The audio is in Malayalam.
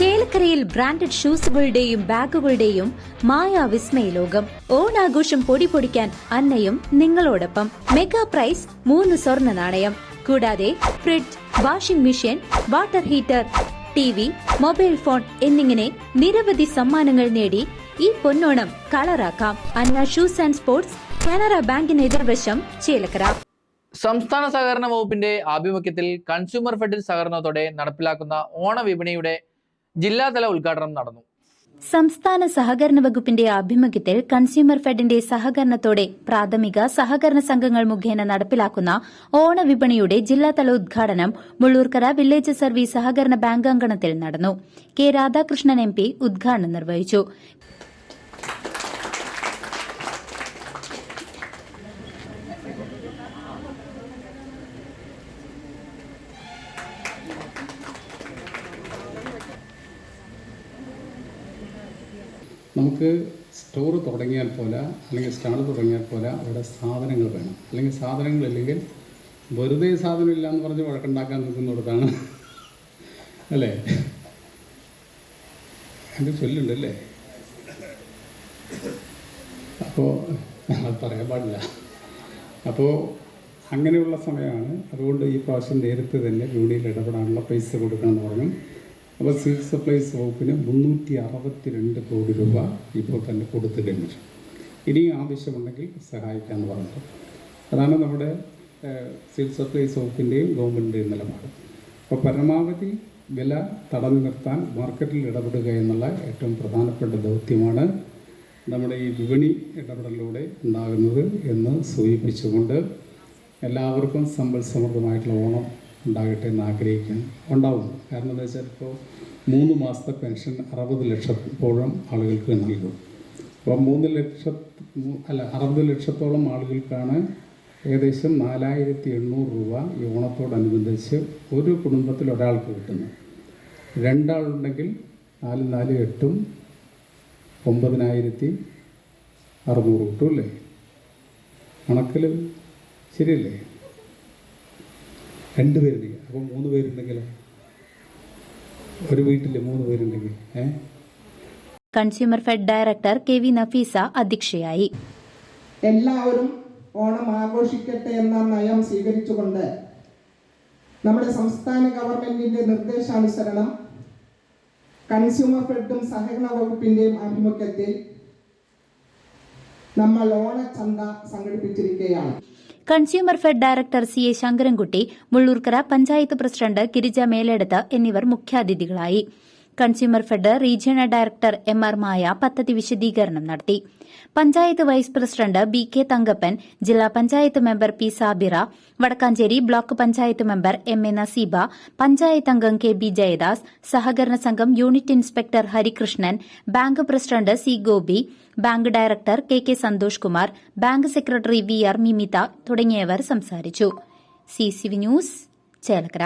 ചേലക്കരയിൽ ബ്രാൻഡഡ് ഷൂസുകളുടെയും ബാഗുകളുടെയും മായാ വിസ്മയ ലോകം ഓണാഘോഷം പൊടി പൊടിക്കാൻ അന്നയും നിങ്ങളോടൊപ്പം. മെഗാ പ്രൈസ് മൂന്ന് സ്വർണ നാണയം. കൂടാതെ fridge washing machine water heater T V mobile phone എന്നിങ്ങനെ നിരവധി സമ്മാനങ്ങൾ നേടി ഈ പൊന്നോണം കളറാക്കാം. Anna shoes and sports Canara ബാങ്കിന് എതിർവശം ചേലക്കര. സംസ്ഥാന സഹകരണ വകുപ്പിന്റെ ആഭിമുഖ്യത്തിൽ കൺസ്യൂമർ ഫെഡിൽ സഹകരണത്തോടെ നടപ്പിലാക്കുന്ന ഓണവിപണിയുടെ ജില്ലാതല ഉദ്ഘാടനം നടന്നു. സംസ്ഥാന സഹകരണ വകുപ്പിന്റെ ആഭിമുഖ്യത്തിൽ കൺസ്യൂമർ ഫെഡിന്റെ സഹകരണത്തോടെ പ്രാഥമിക സഹകരണ സംഘങ്ങൾ മുഖേന നടപ്പിലാക്കുന്ന ഓണവിപണിയുടെ ജില്ലാതല ഉദ്ഘാടനം മുള്ളൂർക്കര വില്ലേജ് സർവീസ് സഹകരണ ബാങ്ക് അങ്കണത്തിൽ നടന്നു. കെ രാധാകൃഷ്ണൻ എം ഉദ്ഘാടനം നിർവഹിച്ചു. നമുക്ക് സ്റ്റോർ തുടങ്ങിയാൽ പോലെ അല്ലെങ്കിൽ സ്റ്റാൾ തുടങ്ങിയാൽ പോലെ അവിടെ സാധനങ്ങൾ വേണം. അല്ലെങ്കിൽ സാധനങ്ങളില്ലെങ്കിൽ വെറുതെ സാധനം ഇല്ല എന്ന് പറഞ്ഞ് വഴക്കുണ്ടാക്കാൻ നിൽക്കുന്നിടത്താണ് അല്ലേ? എന്റെ ചൊല്ലുണ്ട് അല്ലേ? അപ്പോൾ അത് പറയാൻ പാടില്ല. അപ്പോൾ അങ്ങനെയുള്ള സമയമാണ്. അതുകൊണ്ട് ഈ പ്രാവശ്യം നേരത്തെ തന്നെ ജൂണിയിൽ ഇടപെടാനുള്ള പൈസ കൊടുക്കണം എന്ന് പറഞ്ഞു. അപ്പോൾ സിവിൽ സപ്ലൈസ് വകുപ്പിന് മുന്നൂറ്റി അറുപത്തി രണ്ട് കോടി രൂപ ഇപ്പോൾ തന്നെ കൊടുത്തിട്ടുണ്ട്. കഴിഞ്ഞു ഇനി ആവശ്യമുണ്ടെങ്കിൽ സഹായിക്കാമെന്ന് പറഞ്ഞു അതാണ് നമ്മുടെ സിവിൽ സപ്ലൈസ് വകുപ്പിന്റെയും ഗവൺമെന്റിന്റെയും നിലപാട്. അപ്പോൾ പരമാവധി വില തടഞ്ഞു നിർത്താൻ മാർക്കറ്റിൽ ഇടപെടുക എന്നുള്ള ഏറ്റവും പ്രധാനപ്പെട്ട ദൗത്യമാണ് നമ്മുടെ ഈ വിപണി ഇടപെടലിലൂടെ ഉണ്ടാകുന്നത് എന്ന് സൂചിപ്പിച്ചുകൊണ്ട് എല്ലാവർക്കും സമ്പൽ സമൃദ്ധമായിട്ടുള്ള ഓണം ഉണ്ടാകട്ടെ എന്ന് ആഗ്രഹിക്കുന്നു ഉണ്ടാവും കാരണം എന്താ വെച്ചാൽ ഇപ്പോൾ മൂന്ന് മാസത്തെ പെൻഷൻ അറുപത് ലക്ഷത്തോളം ആളുകൾക്ക് നൽകും. അപ്പോൾ മൂന്ന് ലക്ഷ അല്ല അറുപത് ലക്ഷത്തോളം ആളുകൾക്കാണ് ഏകദേശം നാലായിരത്തി എണ്ണൂറ് രൂപ ഈ ഓണത്തോടനുബന്ധിച്ച് ഒരു കുടുംബത്തിൽ ഒരാൾക്ക് കിട്ടുന്നത്. രണ്ടാളുണ്ടെങ്കിൽ നാല് നാല് എട്ടും ഒമ്പതിനായിരത്തി അറുന്നൂറ് കിട്ടും അല്ലേ? കണക്കിൽ ശരിയല്ലേ? രണ്ട് പേരുണ്ടെങ്കിൽ അപ്പോൾ മൂന്ന് പേരുണ്ടെങ്കിലോ ഒരു വീട്ടിൽ മൂന്ന് പേരുണ്ടെങ്കിൽ consumer fed director K V Nafeesa അധ്യക്ഷയായി. എല്ലാവരും ഓണം ആഘോഷിക്കട്ടെ എന്ന നയം സ്വീകരിച്ചുകൊണ്ട് നമ്മുടെ സംസ്ഥാന ഗവൺമെന്റിന്റെ നിർദ്ദേശാനുസരണം കൺസ്യൂമർ ഫെഡും സഹകരണ വകുപ്പിന്റെയും ആഭിമുഖ്യത്തിൽ നമ്മൾ ഓണച്ചന്ത സംഘടിപ്പിച്ചിരിക്കുകയാണ്. Consumer fed director C A Sankarankutty Mullurkara panchayat president Girija Meleduth എന്നിവർ മുഖ്യാതിഥികളായി. Consumer fed regional director M R Maya പദ്ധതി വിശദീകരണം നടത്തി. Panchayat vice president B K Thankappan ജില്ലാ panchayat member P Sabira Vadakkanchery block panchayat member M A Naseeba panchayat അംഗം കെ ബി ജയദാസ് സഹകരണ സംഘം unit inspector Harikrishnan bank president C Gopi bank director K K Santhosh Kumar bank secretary V R Mimitha തുടങ്ങിയവർ സംസാരിച്ചു. C C V news Chelakkara.